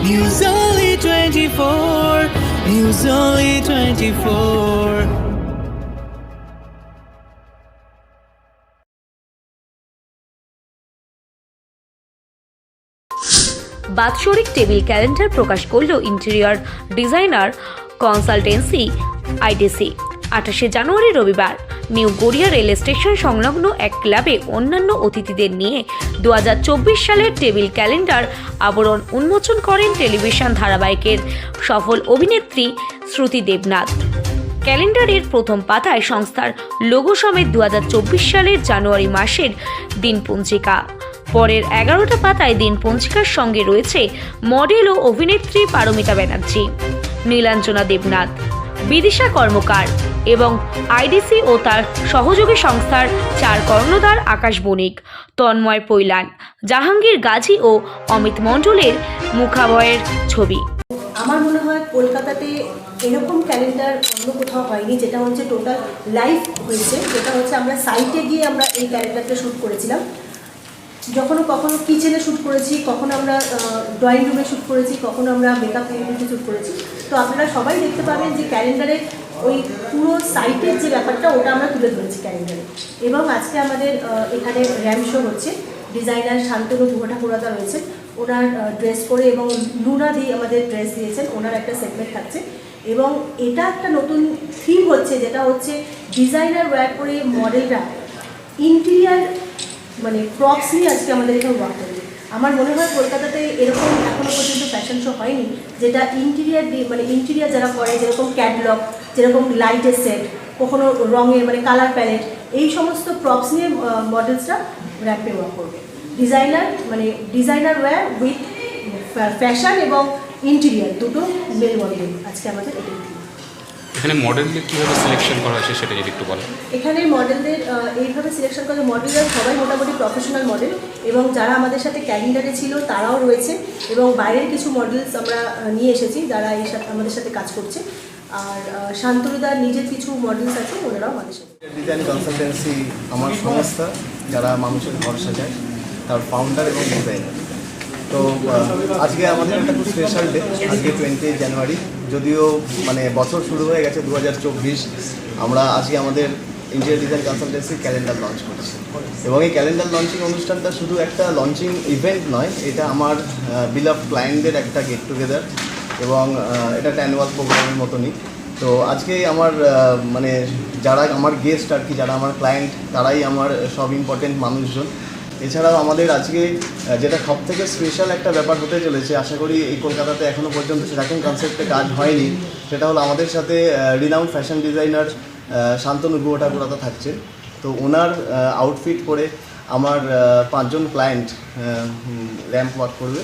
News Only 24. News Only 24. বাৎসরিক table calendar প্রকাশ করল interior designer consultancy IDC আঠাশে জানুয়ারি রবিবার নিউ গড়িয়া রেল স্টেশন সংলগ্ন এক ক্লাবে অন্যান্য অতিথিদের নিয়ে দু হাজার চব্বিশ সালের টেবিল ক্যালেন্ডার আবরণ উন্মোচন করেন টেলিভিশন ধারাবাহিকের সফল অভিনেত্রী শ্রুতি দেবনাথ। ক্যালেন্ডারের প্রথম পাতায় সংস্থার লোগো সমেত দু হাজার চব্বিশ সালের জানুয়ারি মাসের দিনপঞ্জিকা। পরের এগারোটা পাতায় দিনপঞ্জিকার সঙ্গে রয়েছে মডেল ও অভিনেত্রী পারমিতা ব্যানার্জি, নীলাঞ্জনা দেবনাথ। বিদিশা কর্মকার এবং আইডিসি ও তার সহযোগী সংস্থার চার কর্ণধার আকাশ বণিক, তন্ময় পৈলান, জাহাঙ্গীর গাজী ও অমিত মণ্ডলের মুখাবয়ের ছবি। আমার মনে হয় কলকাতাতে এরকম ক্যালেন্ডার অন্য কোথাও হয়নি, যেটা হচ্ছে টোটাল লাইভ হয়েছে, যেটা হচ্ছে আমরা সাইটে গিয়ে আমরা এই ক্যালেন্ডারটা শ্যুট করেছিলাম। যখনও কখনো কিচেনে শ্যুট করেছি কখনো আমরা ড্রয়িং রুমে শ্যুট করেছি কখনো আমরা মেকআপ ইউনিটে শ্যুট করেছি। তো আপনারা সবাই দেখতে পাবেন যে ক্যালেন্ডারে ওই পুরো সাইটের যে ব্যাপারটা, ওটা আমরা তুলে ধরেছি ক্যালেন্ডারে এবং আজকে আমাদের এখানে র্যাম শো হচ্ছে। ডিজাইনার শান্তনু গুহঠাকুরাদা রয়েছে ওনার ড্রেস পরে এবং লুনা দি আমাদের ড্রেস দিয়েছেন। ওনার একটা সেগমেন্ট থাকছে। এবং এটা একটা নতুন থিম হচ্ছে, যেটা হচ্ছে ডিজাইনার ওয়্যার করে মডেলরা ইন্টেরিয়ার মানে প্রপস নিয়ে আজকে আমাদের এখানে ওয়ার্ক করবে আমার মনে হয় কলকাতাতে এরকম এখনও পর্যন্ত ফ্যাশন শো হয়নি, যেটা ইন্টেরিয়ার মানে ইন্টেরিয়ার যারা করে, যেরকম ক্যাটলগ যেরকম লাইটের সেট কখনো রঙের মানে কালার প্যালেট এই সমস্ত প্রপস নিয়ে মডেলসরা র্যাম্পে ওয়ার্ক করবে ডিজাইনার মানে ডিজাইনার ওয়্যার উইথ ফ্যাশন এবং ইন্টেরিয়ার দুটো মেল মডেল আজকে আমাদের এটাই। এখানে মডেলদের কীভাবে সিলেকশন করা হয়েছে সেটা যদি একটু বলেন। এখানে মডেলদের এইভাবে সিলেকশন করে মডেলরা সবাই মোটামুটি প্রফেশনাল মডেল এবং যারা আমাদের সাথে ক্যালেন্ডারে ছিল তারাও রয়েছে এবং বাইরের কিছু মডেলস আমরা নিয়ে এসেছি যারা এই সাথে আমাদের সাথে কাজ করছে। আর শান্তনুদার নিজের কিছু মডেলস আছে ওনারাও আমাদের সাথে। ডিজাইন কনসালটেন্সি আমার সংস্থা যারা মানুষের ঘর সাজায় তার ফাউন্ডার এবং ডিজাইনার তো আজকে আমাদের একটা খুব স্পেশাল ডে আজকে টোয়েন্টি জানুয়ারি যদিও মানে বছর শুরু হয়ে গেছে দু হাজার চব্বিশ, আমরা আজকে আমাদের interior design consultancy calendar launch করছি। এবং এই ক্যালেন্ডার লঞ্চিং অনুষ্ঠানটা শুধু একটা লঞ্চিং ইভেন্ট নয়, এটা আমার বিলাভ ক্লায়েন্টদের একটা গেট টুগেদার এবং এটা একটা অ্যানুয়াল প্রোগ্রামের মতনই। তো, আজকে আমার মানে যারা আমার গেস্ট আর কি, যারা আমার ক্লায়েন্ট তারাই আমার সব ইম্পর্টেন্ট মানুষজন। এছাড়াও আমাদের আজকে যেটা সব থেকে স্পেশাল একটা ব্যাপার হতে চলেছে, আশা করি এই কলকাতাতে এখনও পর্যন্ত সেরকম কনসেপ্টে কাজ হয়নি, সেটা হলো আমাদের সাথে renowned fashion designer Shantanu Guhathakurta থাকছে তো ওনার আউটফিট করে আমার পাঁচজন ক্লায়েন্ট র্যাম্প ওয়ার্ক করবে।